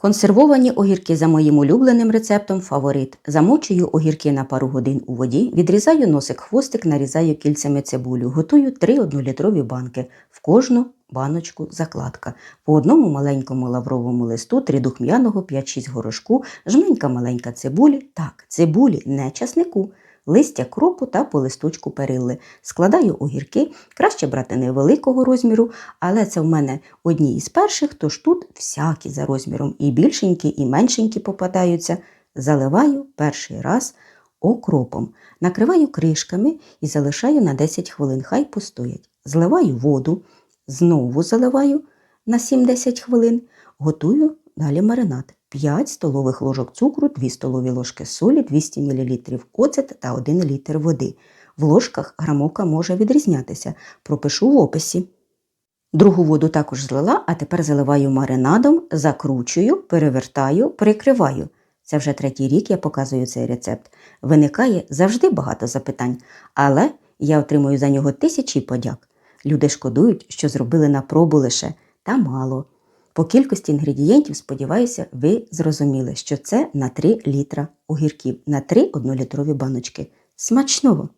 Консервовані огірки за моїм улюбленим рецептом фаворит. Замочую огірки на пару годин у воді, відрізаю носик хвостик, нарізаю кільцями цибулю. Готую 3 однолітрові банки. В кожну баночку закладка. По одному маленькому лавровому листу, 3 духмяного, 5-6 горошку, жменька маленька цибулі. Так, цибулі, не часнику. Листя кропу та по листочку перилли. Складаю огірки, краще брати невеликого розміру, але це в мене одні із перших, тож тут всякі за розміром, і більшенькі, і меншенькі попадаються. Заливаю перший раз окропом, накриваю кришками і залишаю на 10 хвилин, хай постоять. Зливаю воду, знову заливаю на 7-10 хвилин, готую далі маринад. 5 столових ложок цукру, 2 столові ложки солі, 200 мл оцет та 1 літр води. В ложках грамовка може відрізнятися. Пропишу в описі. Другу воду також злила, а тепер заливаю маринадом, закручую, перевертаю, прикриваю. Це вже третій рік я показую цей рецепт. Виникає завжди багато запитань, але я отримую за нього тисячі подяк. Люди шкодують, що зробили на пробу лише, та мало. По кількості інгредієнтів, сподіваюся, ви зрозуміли, що це на 3 літра огірків, на 3 однолітрові баночки. Смачного!